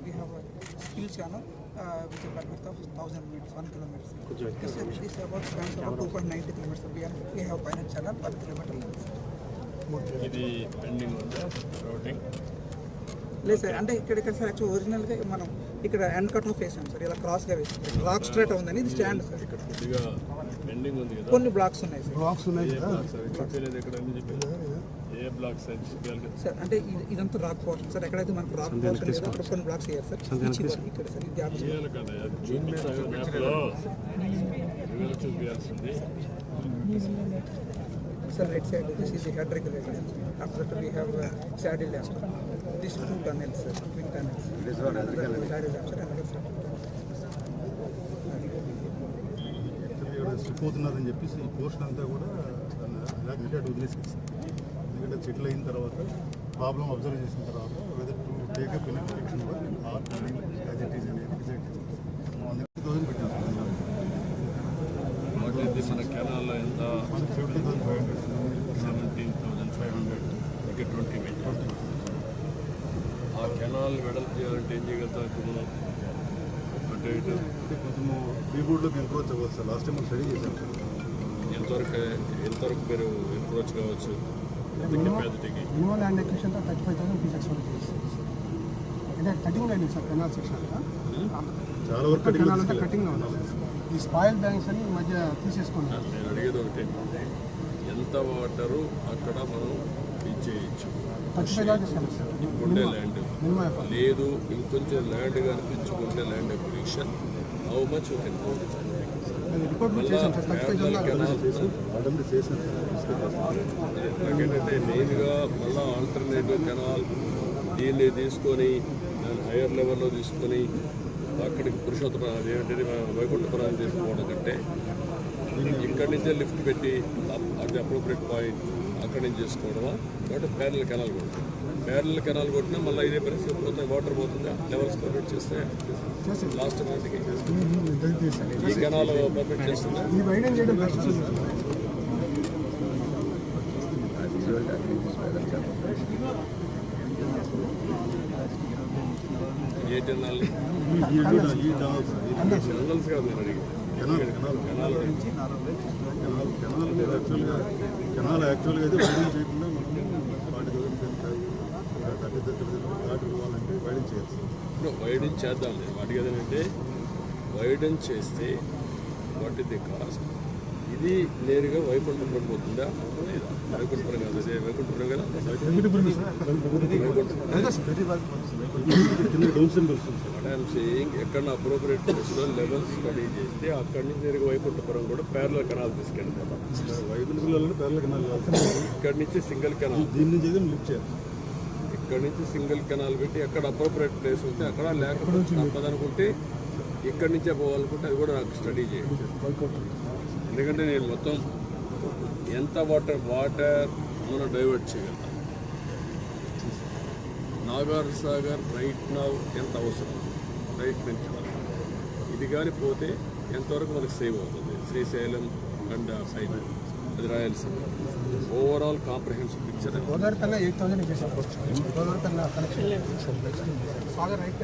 We have a skill channel uh, with a bandwidth of 1000 meters, 1 kilometers. This, is- this about spans about 2.90 kilometers. We, are, we have pilot channel, 1 kilometer length. ఇది pending ఉందా routing లేదు sir అంటే ఇక్కడ ఇక్కడ sir actual ఒరిజినల్గా మనం ఇక్కడ end cut off వేసాం సార్ ఇలా క్రాస్గా వేసాం రాక్ స్ట్రేట్ ఉందని ఇది స్టాండ్ సార్ ఇక్కడ కొద్దిగా పెండింగ్ ఉంది కదా కొన్ని బ్లాక్స్ ఉన్నాయి సార్ బ్లాక్స్ ఉన్నాయి ఏ కదా బ్లాక్స్ సార్? అంటే ఇది- ఇదంతా రాక్ పోర్షన్ సార్ ఎక్కడైతే మనకు రాక్ పోర్షన్ అక్కడ కొన్ని బ్లాక్స్ వేయాలి సార్ ఇక్కడ సార్ ఈ గ్యాప్ చేయాలి కదా అది. చూపించాలి మ్యాప్లో రివెల్ చూపించాల్సింది Sir, right side, this is the head regulator. After that, we have uh, saddle lamp. These two tunnels, sir, twin tunnels. This one, saddle lamp, sir, another sir. ఇక్కడ స్లిప్ అవుతున్నదని చెప్పేసి ఈ పోర్షన్ అంతా కూడా అలాగే అటు వదిలేసేసి ఎందుకంటే సెటిల్ అయిన తర్వాత ప్రాబ్లం అబ్జర్వ్ చేసిన తర్వాత whether to take up in direction or as it is అనేది డిసైడ్ అందుకే థౌసండ్ పెట్టాను మన కెనాల్లో ఎంత? మనకి seventy thousand five hundred seventeen thousand five hundred ఇంకా ట్వంటీ మీటర్ ఆ కెనాల్ వెడల్పు చేయాలంటే ఏం చేయగలుగుతాం అంటే ఇటు అంటే కొంచెము బీబోర్డ్లోకి ఎంక్రోచ్ అవ్వచ్చు sir. Last time study sir. ఎంతవరకు ఎంతవరకు మీరు ఎంక్రోచ్ కావచ్చు? Minimum land acquisition thirty five thousand feet expect అంటే కటింగ్ అయింది సార్ కెనాల్ సెక్షన్ అంతా. చాలా వరకు కటింగ్ కెనాల్ అంతా కటింగ్ ఉంది. ఈ స్పాయిల్ బ్యాంక్స్ అని ఈ మధ్య తీసేసుకున్నారు. నేను అడిగేది ఒకటే. ఎంత వాటరు అక్కడ మనం ఇచ్చేయచ్చు ఉండే ల్యాండ్ లేదు ఇంకొంచెం land కనిపించుకుంటే land acquisition how much can నాకేంటంటే మెయిన్గా మళ్ళా ఆల్టర్నేటివ్ కెనాల్ దీన్ని తీసుకొని దాన్ని హైయర్ లెవెల్లో తీసుకొని అక్కడికి పురుషోత్తమ అదేంటంటే వైకుంఠపురం తీసుకోవడం కంటే ఇక్కడి నుంచే లిఫ్ట్ పెట్టి అది అప్రోప్రియట్ పాయింట్ అక్కడి నుంచి చేసుకోవడమా? కాబట్టి ప్యారల్ కెనాల్ కొట్టాం ప్యారల్ కెనాల్ కొట్టినా మళ్ళీ ఇదే పరిస్థితి పోతే వాటర్ పోతుందా లెవెల్స్ పర్మిట్ చేస్తే లాస్ట్ నాటికి ఈ కెనాల్ పర్మిట్ చేస్తుందా ఏ కెనాల్ కెనాల్స్ కాదు నేను అడిగింది canal canal canal canal canal యాక్చువల్గా కెనాల్ యాక్చువల్గా అయితే చేయకుండా థర్టీ దాటి వైడింగ్ చేయాలి ఇప్పుడు వైడెన్ చేద్దాం నేను. వాటికి ఏదంటే వైడెన్ చేస్తే వాట్ ది కాస్ట్ ఇది నేరుగా వైకుంఠపురం పోతుందా లేదా? వైకుంఠపురం కాదు అదే వైకుంఠపురం కదా? ఐఎమ్ సేయింగ్ ఎక్కడ అప్రోప్రియట్ ప్లేస్లో లెవెల్స్ స్టడీ చేస్తే అక్కడి నుంచి నేరుగా వైకుంఠపురం కూడా ప్యారల కెనాల్ తీసుకెళ్ళిపోతాం. వైకుంఠ పిల్లలని పేర్ల కెనాల్ కావాలి. ఇక్కడి నుంచి సింగిల్ కెనాల్ దీని నుంచి లిఫ్ట్ చేయాలి. ఇక్కడి నుంచి సింగిల్ కెనాల్ పెట్టి ఎక్కడ అప్రోప్రియట్ ప్లేస్ ఉంటే అక్కడ లేకపోతే తప్పదనుకుంటే ఇక్కడి నుంచే పోవాలనుకుంటే అది కూడా నాకు స్టడీ చేయండి ఎందుకంటే నేను మొత్తం ఎంత వాటర్ వాటర్ మనం డైవర్ట్ చేయగలుగుతాం నాగార్ సాగర్ రైట్ నౌ ఎంత అవసరం? రైట్ నుంచి. ఇది కానీ పోతే ఎంతవరకు మనకు సేవ్ అవుతుంది? శ్రీశైలం అండ్ సైడ్ అది Rayalaseema overall comprehensive picture right right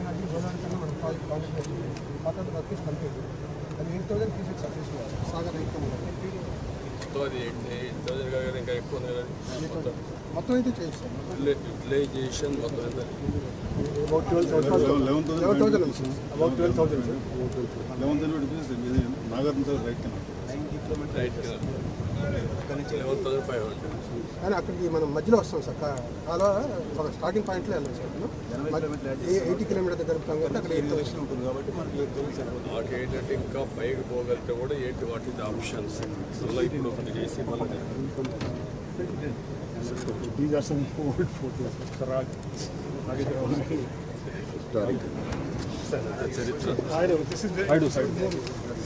మొత్తం అది ఎయిట్ థౌసండ్ కాదు ఇంకా ఎక్కువ ఉంది కదా. మొత్తం అయితే చేస్తాం యూటిలైజేషన్ మొత్తం ఎంత? About twelve thousand eleven eleven thousand thousand eleven thousand five hundred కానీ అక్కడికి మనం మధ్యలో వస్తాం సార్ అలా ఒక స్టార్టింగ్ పాయింట్లో వెళ్ళాం సార్ ఎయిటీ కిలోమీటర్ దగ్గర అక్కడ ఉంటుంది కాబట్టి మనకి ఏంటంటే ఇంకా పైకి పోగలిగితే కూడా ఏంటి వాటి ఆప్షన్స్ మళ్ళీ ఇప్పుడు ఒకటి చేసి మళ్ళీ These are some old photos. Saraj. Historic. చరిత్ర I know. This is the. I do. I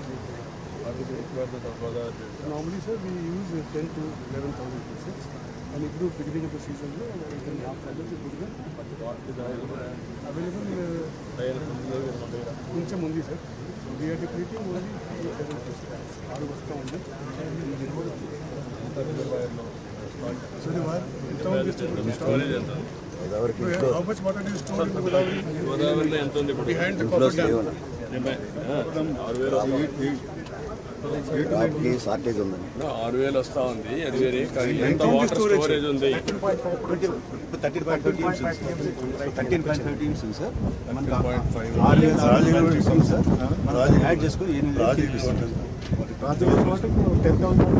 అది పెద్ద Godavari normally sir we use ten to eleven thousand pieces and ఇప్పుడు బిగినింగ్ ఆఫ్ ద సీజన్లో టెన్ హాఫ్ థౌసండ్ ఇప్పుడు available కొంచెం ఉంది sir we are depleting only seven pieces ఆరు వస్తూ ఉంది. గోదావరిలో ఎంత? ఉంది ఇప్పుడు? షార్టేజ్ ఉందండి. ఆరు వేలు వస్తా ఉంది అది వేరే. కానీ ఎంత వాటర్ స్టోరేజ్ ఉంది? Thirteen point five teams thirteen point five teams ఉంది సార్. మనకి ఆరు వేల టీమ్స్ సార్ మనం యాడ్ చేసుకుని వేలు టీమ్స్ టెన్ థౌసండ్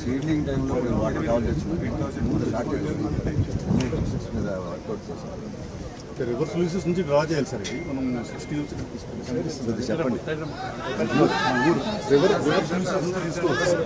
సీడ్లింగ్ టైంలో మేము వాటర్ కావాలి తెచ్చుకున్నాం షార్టేజ్ మీద వర్కౌట్ చేసాం రివర్స్ రిలీజెస్ నుంచి డ్రా చేయాలి సార్ ఇది. మనం సిక్స్టీ నుంచి తీసుకుంటాం. కొద్దిగా చెప్పండి. రివర్స్ రివర్స్ రిలీజెస్ తీసుకోవచ్చు.